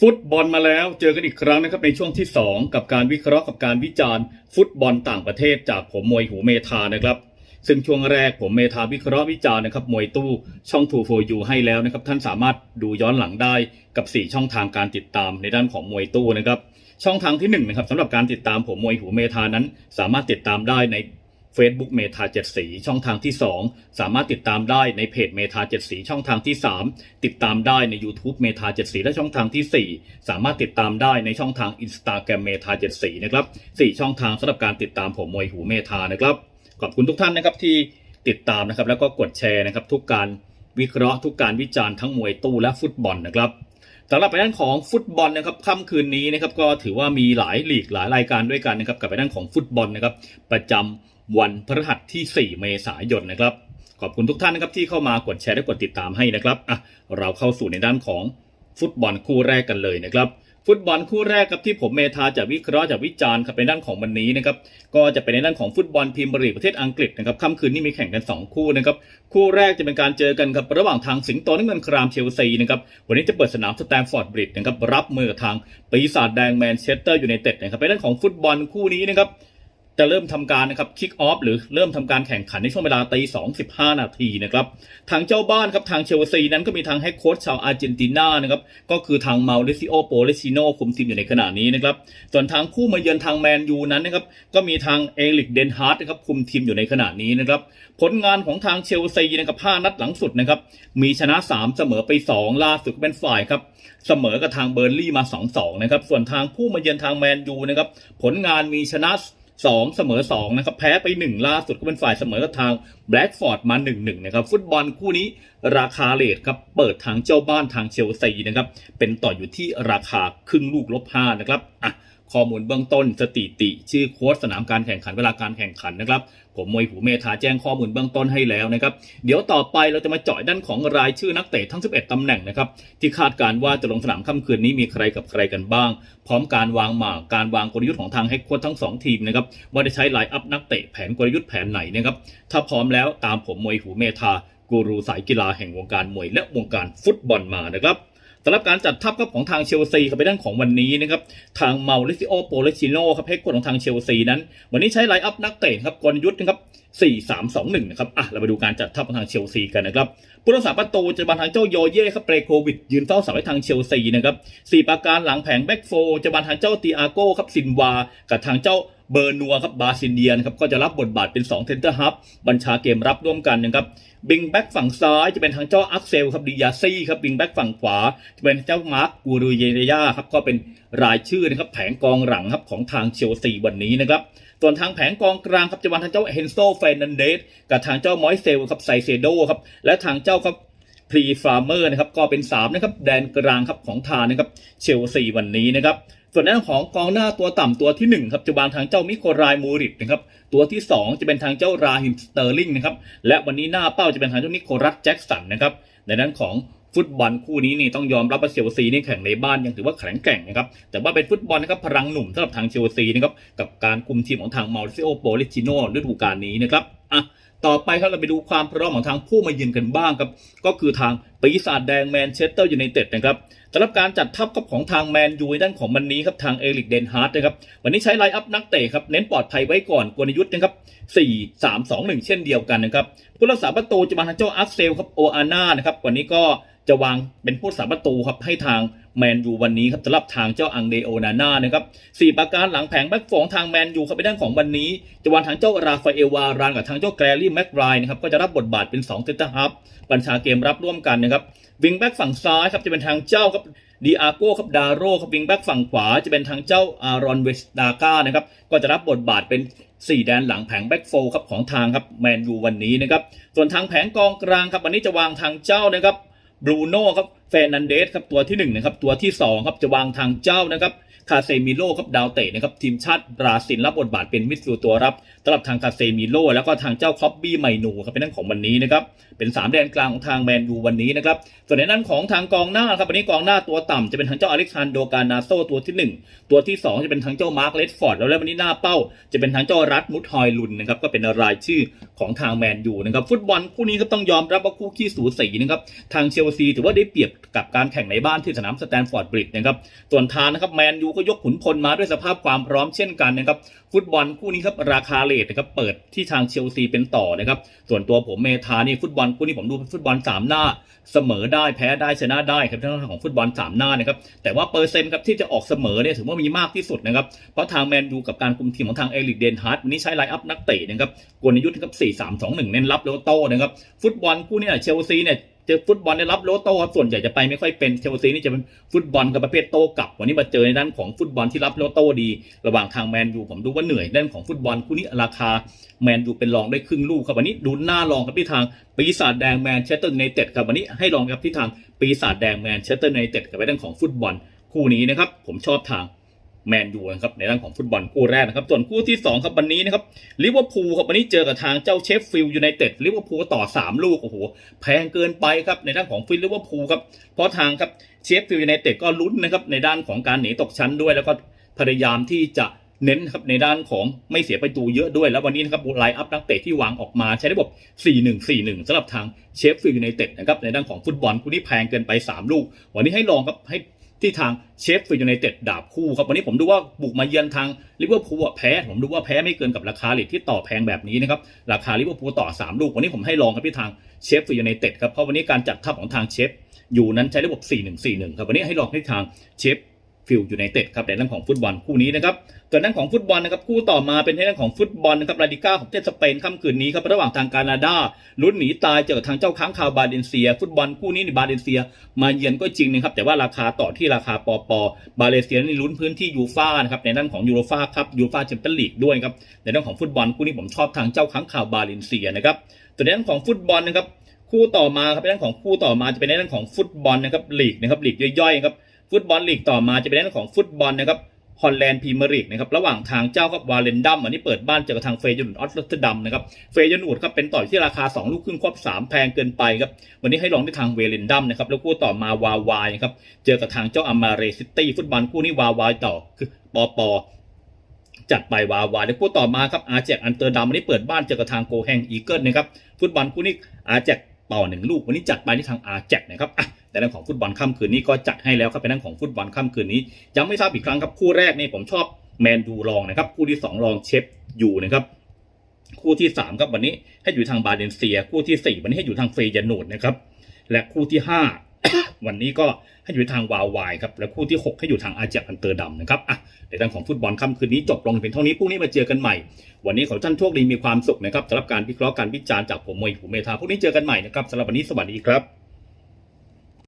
ฟุตบอลมาแล้วเจอกันอีกครั้งนะครับในช่วงที่ 2 กับการวิเคราะห์กับการวิจารณ์ ฟุตบอลต่างประเทศจากผมมวยหูเมธานะครับ ซึ่งช่วงแรกผมเมธาวิเคราะห์วิจารณ์นะครับมวยตู้ช่องทูโฟยูให้แล้วนะครับท่านสามารถดูย้อนหลังได้กับ 4 ช่องทางการติดตามในด้านของมวยตู้นะครับช่องทางที่1นะครับสำหรับการติดตามผมมวยหูเมธานั้น สามารถติดตามได้ใน Facebook เมธาเจ็ดสีช่องทางที่ 2 สามารถติดตามได้ในเพจเมธาเจ็ดสีช่องทางที่ 3 ติดตามได้ใน YouTube เมธาเจ็ดสีและช่องทางทีสี่4 สามารถติดตามได้ในช่องทาง Instagram เมธาเจ็ดสีนะครับสี่ช่องทางสำหรับการติดตามผมมวยหูเมธานะครับขอบคุณทุกท่านนะครับที่ติดตามนะครับแล้วก็กดแชร์นะครับทุกการวิเคราะห์ทุกการวิจารณ์ทั้งมวยตู้และฟุตบอลนะครับสำหรับไปด้านของฟุตบอลนะครับค่ำคืนนี้นะครับก็ถือว่ามีหลายลีกหลายรายการด้วยกันนะครับกับไปด้านของฟุตบอลนะครับประจำ วันพฤหัสที่ 4 เมษายนนะครับ ขอบคุณทุกท่านนะครับที่เข้ามากดแชร์และกดติดตามให้นะครับอะเราเข้าสู่ในด้านของฟุตบอลคู่แรกกันเลยนะครับ ฟุตบอลคู่แรกครับที่ผมเมธาจะวิเคราะห์จะวิจารณ์ครับในด้านของวันนี้นะครับก็จะเป็นในด้านของฟุตบอลพรีเมียร์ลีกประเทศอังกฤษนะครับค่ำคืนนี้มีแข่งกัน 2 คู่นะครับคู่แรกจะเป็นการเจอกันครับระหว่างทางสิงโตน้ำเงินครามเชลซีนะครับวันนี้จะเปิดสนามสแตมฟอร์ดบริดจ์นะครับรับมือกับทางปีศาจแดงแมนเชสเตอร์อยูไนเต็ดนะครับในด้านของฟุตบอลคู่นี้นะครับ จะเริ่มทำการนะครับคิกออฟหรือเริ่มทำการแข่งขันในช่วงเวลาตีสองสิบห้านาทีนะครับทางเจ้าบ้านครับทางเชลซีนั้นก็มีทางให้โค้ชชาวอาร์เจนตินานะครับก็คือทางมาริซิโอโปเลชิโนคุมทีมอยู่ในขณะนี้นะครับส่วนทางคู่มาเยือนทางแมนยูนั้นนะครับก็มีทางเอลิกเดนฮาร์ดนะครับคุมทีมอยู่ในขณะนี้นะครับผลงานของทางเชลซีนะครับห้านัดหลังสุดนะครับมีชนะ3เสมอไป2ล่าสุดเป็นฝ่ายครับเสมอกับทางเบอร์ลี่มา2-2นะครับส่วนทางผู้มาเยือนทางแมนยูนะครับผลงานมีชนะ 2 เสมอ 2 นะครับ แพ้ไป 1 ล่าสุดก็เป็นฝ่ายเสมอกับทางแบล็กฟอร์ดมา 1-1 นะครับ ฟุตบอลคู่นี้ ราคาเลทครับเปิดทางเจ้าบ้านทางเชลซีนะครับเป็นต่ออยู่ที่ราคาครึ่งลูกลบ5นะครับอะข้อมูลเบื้องต้นสถิติ ชื่อโค้ชสนามการแข่งขันเวลาการแข่งขันนะครับ ผมมวยหูเมธาแจ้งข้อมูลเบื้องต้นให้แล้วนะครับ เดี๋ยวต่อไปเราจะมาเจาะด้านของรายชื่อนักเตะทั้ง 11 ตำแหน่งนะครับ ที่คาดการว่าจะลงสนามค่ำคืนนี้มีใครกับใครกันบ้าง พร้อมการวางหมากการวางกลยุทธ์ของทางเฮดโค้ชทั้ง 2 ทีมนะครับว่าจะใช้ไลน์อัพนักเตะแผนกลยุทธ์แผนไหนนะครับถ้าพร้อมแล้วตามผมมวยหูเมธากูรูสายกีฬาแห่งวงการมวยและวงการฟุตบอลมานะครับสำหรับการจัดทัพครับของทางเชลซีครับไปด้านของวันนี้นะครับทางเมาริซิโอโปเลชิโนครับเฮดโค้ชของทางเชลซีนั้น วันนี้ใช้ไลน์อัพนักเตะครับกลยุทธ์นะครับ4 3 2 1นะครับอะเราไปดูการจัดทัพของทางเชลซีกันนะครับผู้รักษาประตูจะบานทางเจ้าโยเย่ครับเปรโควิด ยืนเฝ้าเสาให้ทางเชลซีนะครับสี่ประการหลังแผงแบ็กโฟจะบานทางเจ้าตีอาโก้ครับซินวา กับทางเจ้า เบอร์นัวครับบาซินเดียนครับก็จะรับบทบาทเป็น2เทนเตอร์ฮับบัญชาเกมรับร่วมกันนะครับบิงแบ็กฝั่งซ้ายจะเป็นทางเจ้าอักเซลครับดิยาซี่ครับบิงแบ็กฝั่งขวา จะเป็นเจ้ามาร์คกูรูเยเรยาครับก็เป็นรายชื่อนะครับแผงกองหลังครับของทางเชลซีวันนี้นะครับส่วนทางแผงกองกลางครับจะวันทางเจ้าเฮนโซเฟนันเดสกับทางเจ้ามอยเซลครับไซเซโดครับและทางเจ้าครับพรีฟาร์เมอร์นะครับก็เป็น3นะครับแดนกลางครับของทางนะครับเชลซีวันนี้นะครับ ส่วนด้านของกองหน้าตัวต่ำตัวที่ 1 ครับจะวางทางเจ้ามิโครายมูริตนะครับตัวที่ 2 จะเป็นทางเจ้าราฮิมสเตอร์ลิงนะครับและวันนี้หน้าเป้าจะเป็นทางเจ้านิโคลัสแจ็คสันนะครับในด้านของฟุตบอลคู่นี้นี่ต้องยอมรับว่าเชลซีนี่แข่งในบ้านยังถือว่าแข็งแกร่งนะครับแต่ว่าเป็นฟุตบอลนะครับพลังหนุ่มสำหรับทางเชลซีนะครับกับการคุมทีมของทางมาริซิโอโปลิชิโนฤดูกาลนี้นะครับอะ ต่อไปครับเราไปดูความพร้อมของทางผู้มาเยือนกันบ้างครับ ก็คือทางปีศาจแดงแมนเชสเตอร์ยูไนเต็ดนะครับสำหรับการจัดทัพครับของทางแมนยูในด้านของวันนี้ครับทางเอริกเดนฮาร์ดนะครับวันนี้ใช้ไลน์อัพนักเตะครับเน้นปลอดภัยไว้ก่อนกลยุทธ์นะครับ4 3 2 1 เช่นเดียวกันนะครับผู้รักษาประตูจะมาทางเจ้าอาร์เซลครับโออาน่านะครับวันนี้ก็ จะวางเป็นผู้รักษาประตูครับให้ทางแมนยูวันนี้ครับสำหรับทางเจ้าอังเดโอนาน่านะครับสี่ประการหลังแผงแบ็กโฟองทางแมนยูครับไปด้านของวันนี้ จะวางทางเจ้าราฟาเอลวารานกับทางเจ้าแกรลี่แม็กไรนะครับก็จะรับบทบาทเป็น2เซนเตอร์ฮับบัญชาเกมรับร่วมกันนะครับวิงแบ็กฝั่งซ้ายครับจะเป็นทางเจ้าครับดีอาโก้ครับดาโรครับวิงแบ็กฝั่งขวา จะเป็นทางเจ้าอารอนเวสดาก้านะครับก็จะรับบทบาทเป็น4แดนหลังแผงแบ็กโฟครับของทางครับแมนยูวันนี้นะครับส่วนทางแผงกองกลางครับวันนี้จะวางทางเจ้านะครับ บรูโน่ครับ เฟนันเดสครับตัวที่1นะครับตัวที่2ครับจะวางทางเจ้านะครับคาเซมิโลครับดาวเตะนะครับทีมชาติบราซิลรับบทบาทเป็นมิดฟิลด์ตัวรับสำหรับทางคาเซมิโลแล้วก็ทางเจ้าคอปบี้ไมนูครับเป็นนั่นของวันนี้นะครับเป็น 3 แดนกลางของทางแมนยูวันนี้นะครับส่วนในนั้นของทางกองหน้าครับวันนี้กองหน้าตัวต่ำจะเป็นทางเจ้าอเล็กซานโดกานาโซตัวที่ 1 ตัวที่ 2 จะเป็นทางเจ้ามาร์คเลดฟอร์ดแล้วแล้ววันนี้หน้าเป้า จะเป็นทางเจ้ารัฐมุทฮอยลุนนะครับก็เป็นรายชื่อของทางแมนยูนะครับฟุตบอลคู่นี้ก็ต้องยอมรับว่าคู่ขี้สูสีนะครับทางเชลซีถือว่าได้เปรียบกับการแข่งในบ้านที่สนามสแตนฟอร์ดบริดจ์นะครับ ส่วนทางนะครับแมนยูก็ยกขุนพลมาด้วยสภาพความพร้อมเช่นกันนะครับ ฟุตบอลคู่นี้ครับราคาเลทนะครับเปิดที่ทางเชลซีเป็นต่อนะครับ ส่วนตัวผมเมธานี่ฟุตบอลคู่นี้ผมดูฟุตบอลสามหน้าเสมอได้แพ้ได้ชนะได้ครับในเรื่องของฟุตบอลสามหน้านะครับแต่ว่าเปอร์เซ็นต์ครับที่จะออกเสมอเนี่ยถือว่ามีมากที่สุดนะครับเพราะทางแมนยูกับการคุมทีมของทางเอลิกเดนฮาร์ดวันนี้ใช้ไลน์อัพนักเตะนะครับกลยุทธ์ครับ4 3 2 1 เน้นรับแล้วโต้นะครับฟุตบอลคู่นี้เชลซีเนี่ย เจอฟุตบอลได้รับโลโต้ครับส่วนใหญ่จะไปไม่ค่อยเป็นเชลซีนี่จะเป็นฟุตบอลกับประเภทโต้กลับ วันนี้มาเจอในด้านของฟุตบอลที่รับโลโต้ดี ระหว่างทางแมนยูผมดูว่าเหนื่อยด้านของฟุตบอลคู่นี้ราคาแมนยูเป็นรองได้ครึ่งลูกครับวันนี้ดูหน้ารองครับที่ทางปีศาจแดงแมนเชสเตอร์ยูไนเต็ดครับวันนี้ให้รองครับที่ทางปีศาจแดงแมนเชสเตอร์ยูไนเต็ดกับในด้านของฟุตบอลคู่นี้นะครับผมชอบทาง แมนยูนะครับในด้านของฟุตบอลคู่แรกนะครับ ส่วนคู่ที่สองครับวันนี้นะครับลิเวอร์พูลครับวันนี้เจอกับทางเจ้าเชฟฟิลด์ยูไนเต็ดลิเวอร์พูลต่อสามลูกโอ้โหแพงเกินไปครับในด้านของฟิลลิเวอร์พูลครับเพราะทางครับเชฟฟิลด์ยูไนเต็ดก็ลุ้นนะครับในด้านของการหนีตกชั้นด้วยแล้วก็พยายามที่จะเน้นครับในด้านของไม่เสียประตูเยอะด้วย แล้ววันนี้นะครับไลน์อัพนักเตะที่วางออกมาใช้ระบบ 4-1-4-1สำหรับทางเชฟฟิลด์ยูไนเต็ดนะครับในด้านของฟุตบอลคู่นี้แพงเกินไป 3 ลูก วันนี้ให้ลองครับให้ ที่ทางเชฟฟิลด์ยูไนเต็ดดาบคู่ครับวันนี้ผมดูว่าบุกมาเยือนทางลิเวอร์พูลแพ้ผมดูว่าแพ้ไม่เกินกับราคาเลทที่ต่อแพงแบบนี้นะครับราคาลิเวอร์พูลต่อ 3 ลูก วันนี้ผมให้ลองครับที่ทางเชฟฟิลด์ยูไนเต็ดครับเพราะวันนี้การจัดทัพของทางเชฟอยู่นั้นใช้ระบบ 4-1-4-1 ครับวันนี้ให้ลองที่ทางเชฟ ฟิลยูไนเต็ดครับในเรื่องของฟุตบอลคู่นี้นะครับส่วนด้านของฟุตบอลนะครับคู่ต่อมาเป็นในด้านของฟุตบอลนะครับลาดิก้าของประเทศสเปนค่ำคืนนี้ครับระหว่างทางกานาดาลุ้นหนีตายเจอทางเจ้าค้างคาวบาเลนเซีย ฟุตบอลคู่นี้ในบาเลนเซีย มาเยือนก็จริงนะครับแต่ว่าราคาต่อที่ราคาปอปอบาเลนเซียนี่ลุ้นพื้นที่ยูฟ่านะครับในด้านของยูโรฟ่าครับยูฟ่าแชมเปี้ยนลีกด้วยครับในด้านของฟุตบอลคู่นี้ผมชอบทางเจ้าค้างคาวบาเลนเซียนะครับส่วนในด้านของฟุตบอลนะครับคู่ต่อมาครับในด้านของคู่ต่อมาจะเป็นในด้านของฟุตบอลนะครับลีกนะครับลีกย่อยๆครับ ฟุตบอลลีกต่อมาจะเป็นในด้านของฟุตบอลนะครับฮอลแลนด์พรีเมียร์ลีกนะครับระหว่างทางเจ้ากับวาเลนดัมอันนี้เปิดบ้านเจอกับทางเฟยนูดออสเตอร์ดัมนะครับเฟยนูดครับเป็นต่อยที่ราคา 2 ลูกครึ่งควบ3แพงเกินไปครับวันนี้ให้ลองที่ทางเวเลนดัมนะครับแล้วคู่ต่อมาวาวายครับเจอกับทางเจ้าอามาเรซิตี้ฟุตบอลคู่นี้วาวายต่อคือปอปอจัดไปวาวายแล้วคู่ต่อมาครับอาแจกอันเตอร์ดัมวันนี้เปิดบ้านเจอกับทางโกแฮงอีเกิลนะครับฟุตบอลคู่นี้อาแจกต่อหนึ่งลูกวันนี้จัดไปที่ทางอาแจกนะครับอะ แต่เรื่องของฟุตบอลค่ำคืนนี้ก็จัดให้แล้วครับเป็นเรื่องของฟุตบอลค่ำคืนนี้ยังไม่ทราบอีกครั้งครับคู่แรกนี่ผมชอบแมนยูรองนะครับคู่ที่สองรองเชฟยูนะครับคู่ที่สามครับวันนี้ให้อยู่ทางบาเลนเซีย คู่ที่สี่วันนี้ให้อยู่ทางเฟยานูดนะครับและคู่ที่ห้าวันนี้ก็ให้อยู่ทางวาวายครับและคู่ที่หกให้อยู่ทางอาเจกอันเตอร์ดัมนะครับอะในเรื่องของฟุตบอลค่ำคืนนี้จบลงเพียงเท่านี้พรุ่งนี้มาเจอกันใหม่ วันนี้ขอให้ท่านโชคดีมีความสุขนะครับสำหรับการวิเคราะห์การวิจารณ์จากผมมวยผูเมธาพรุ่งนี้เจอกันใหม่นะครับสำหรับวันนี้สวัสดีครับ